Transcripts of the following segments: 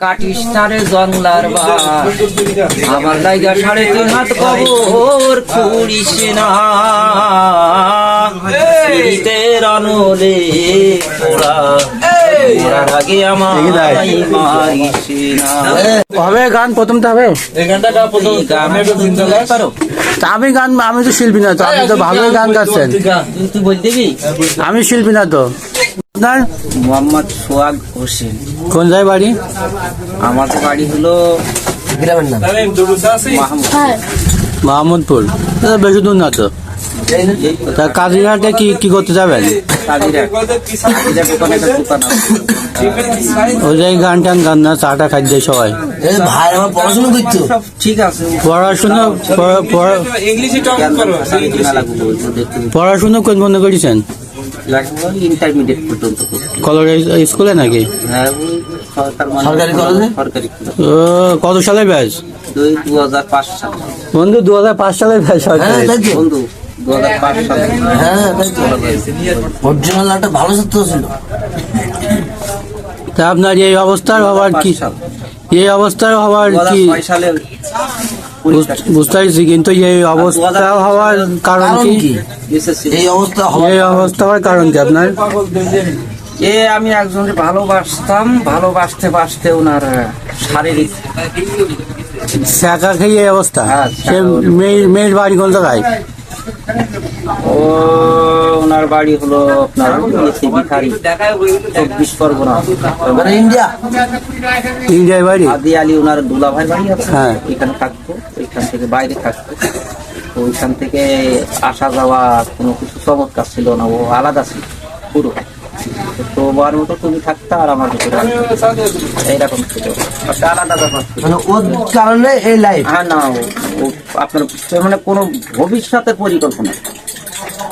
কাটিস তারে জংলার আমার লাইগা সাড়ে তিন হাত কবর খুঁড়িস না। সিঁড়িতে রানলে পোড়া হবে গান প্রথমটা হবে? এই গান তুমি বলতে পারো? তা আমি গান আমি তো শিল্পী না তো আপনি তো ভালোই গান গাচ্ছেন। আমি শিল্পী না তো। আপনার? মোহাম্মদ সোহাগ হোসেন। কোন যায় বাড়ি? আমাদের বাড়ি হলো মাহমুদ মাহমুদপুর। বেশি দূর না তো তা কাজিরহাটে কি কি করতে যাবেন? ওই জায়গায় গান টান গান না চাটা খাদ্য সবাই। ভাই আমার পড়াশোনা করতো ঠিক আছে। পড়াশোনা পড়াশোনা কোন মনে করেছেন? লেখাপড়া ইন্টারমিডিয়েট পর্যন্ত করছি। কলেজ স্কুলে নাকি? হ্যাঁ ওই মানে- সরকারি কলেজে? সরকারি ও, কত সালে ব্যাচ দুই দু হাজার পাঁচ সাল। বন্ধু দু হাজার পাঁচ সালে ব্যাচ হ্যাঁ বন্ধু দু হাজার পাঁচ সাল। হ্যাঁ অরিজিনাল একটা ভালো ছাত্র ছিল। তা আপনার এই অবস্থার হওয়ার কি এই অবস্থার হওয়ার কি বুঝ- বুঝতে পারছি কিন্তু এই অবস্থা হওয়ার কারণ কি? এই অবস্থা এই অবস্থা হওয়ার কারণ কি আপনার? এ আমি একজনকে ভালোবাসতাম ভালোবাসতে বাসতে ওনার শারীরিক শাখা খেয়ে এই অবস্থা? হ্যাঁ, সে মেয়ের মেয়ের বাড়ি কোন জায়গায়? ও ওনার বাড়ি হলো আপনার ইয়েতে বিখারি চব্বিশ পরগনা। মানে ইন্ডিয়া। ইন্ডিয়ায় বাড়ি? আদি আলী ওনার দুলা ভাই বাড়ি আছে। হ্যাঁ। এখানে থাকতো। ওইখান থেকে বাইরে থাকতো তো ওইখান থেকে আসা যাওয়া কোনো কিছু চমৎকার ছিল না ও আলাদা ছিল পুরো। তো তোমার মতো তুমি থাকতে আর আমার ভিতরে এইরকম ছিল। একটা আলাদা ব্যাপার মানে ওর কারণে এই লাইফ হ্যাঁ না আপনার মানে কোনো ভবিষ্যতের পরিকল্পনা।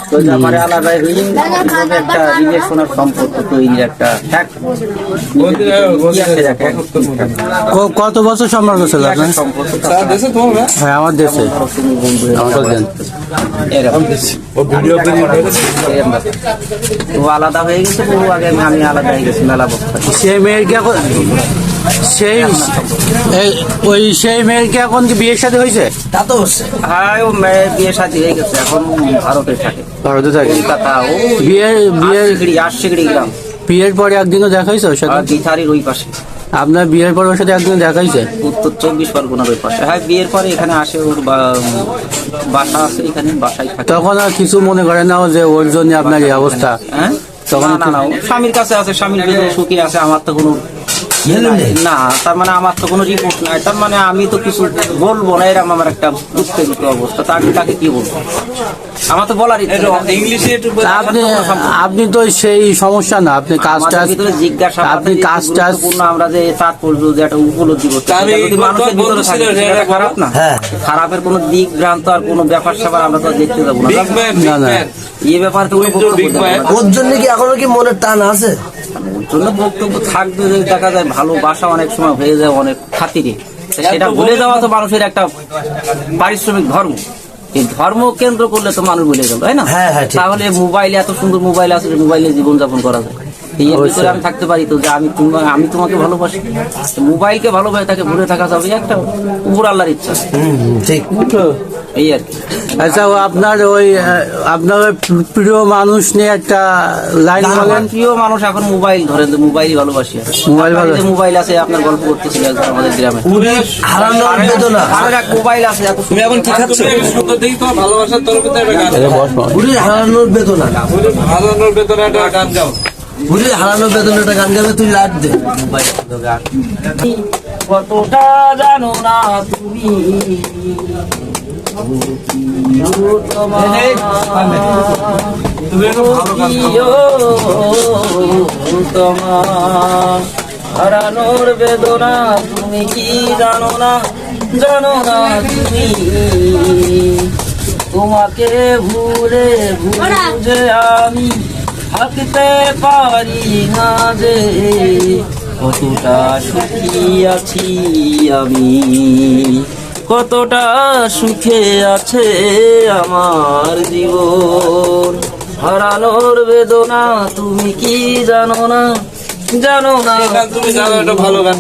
তো এই আলাদা হয়ে একটা রিলেশনের সম্পর্ক তৈরির একটা একটা ক- কত বছর সম্পর্ক ছিল আপনার? হ্যাঁ আমার দেশে। দেন আলাদা হয়ে গেছে ও আগে আমি- আলাদা হয়ে গেছি মেলা বছর সেই মেয়ের সেই এই ওই সেই মেয়ের কি এখন কি বিয়ের সাথে হয়েছে? তা তো হ্যাঁ ও মেয়ের বিয়ে সাথে হয়ে গেছে এখন ভারতে থাকে। ভারতে থাকে? কলকাতা ও বিয়ের বিয়ের আশিগড়ি আশিগড়ি গ্রাম। বিয়ের পরে একদিনও দেখা হয়েছে ওর সাথে? আর গিথারির ওই পাশে। আপনার বিয়ের পরে ওর সাথে একদিন দেখা হয়েছে? উত্তর চব্বিশ পরগনার ওই পাশে। হ্যাঁ বিয়ের পরে এখানে আসে ওর বাসা আছে এখানে বাসায় থাকে। তখন আর কিছু মনে করে না যে ওর জন্য আপনার এই অবস্থা? হ্যাঁ? তখন না না স্বামীর কাছে আছে স্বামীর সুখী আছে আমার তো কোনো না তার মানে আমার তো কোনো রিপোর্ট নাই। তার মানে আমি তো কিছু বলব না এরকম আমার একটা উত্তেজিত অবস্থা। তা আমি তাকে কি বলব? আমার তো বলার ইংলিশে আপনি আপনি তো সেই সমস্যা না আপনি কাজ টাজ জিজ্ঞাসা আপনি কাজ টাজ আমরা যে তাৎপর্য যে একটা উপলব্ধি মানুষের ভিতরে থাকে খারাপ না। হ্যাঁ। খারাপের কোনো দিক ভ্রান্ত আর কোনো ব্যাপার স্যাপার আমরা তো আর দেখতে যাব না। না না। এই ব্যাপারে তো। ওর জন্য কি এখনও কি মনের টান আছে? ওর জন্য বক্তব্য থাকবে যে দেখা যায় ভালোবাসা অনেক সময় হয়ে যায় অনেক খাতিরে। সেটা ভুলে যাওয়া তো মানুষের একটা পারিশ্রমিক ধর্ম। এই ধর্ম কেন্দ্র করলে তো মানুষ ভুলে গেল তাই না? হ্যাঁ, হ্যাঁ। তাহলে মোবাইলে এত সুন্দর মোবাইল আছে যে মোবাইলে জীবনযাপন করা যায়। এই ভিতরে আমি থাকতে পারি তো যে আমি আমি তোমাকে ভালোবাসি। মোবাইলকে ভালোবাসে তাকে ভুলে থাকা যাবে একটা উপর আল্লাহর ইচ্ছা। ঠিক। এই আর কি। আচ্ছা আপনার ওই আপনার প্রিয় মানুষ নিয়ে একটা লাইন বলেন। প্রিয় মানুষ এখন মোবাইল ধরেন তো মোবাইলই ভালোবাসি মোবাইল ভালো- মোবাইল আছে আপনার গল্প করতেছিল আমাদের গ্রামে। হারানোর বেদনা মোবাইল আছে তুমি এখন কি খাচ্ছ? সুন্দর দেখি তোমার ভালোবাসার তরফে তো বস। বুড়ির হারানোর বেদনা। একটা গান গাও। বুড়ির হারানোর বেদনা একটা গান গাবে তুই লাট দে। কতটা জানো না তুমি? হারানোর বেদনা তুমি কি জানো না? জানো না তুমি। তোমাকে ভুলে ভুলে আমি থাকতে পারি না যে। কতটা সুখী আছি আমি। কতটা সুখে আছে আমার জীবন? হারানোর বেদনা তুমি কি জানো না? জানো না তুমি জানো একটা ভালো গান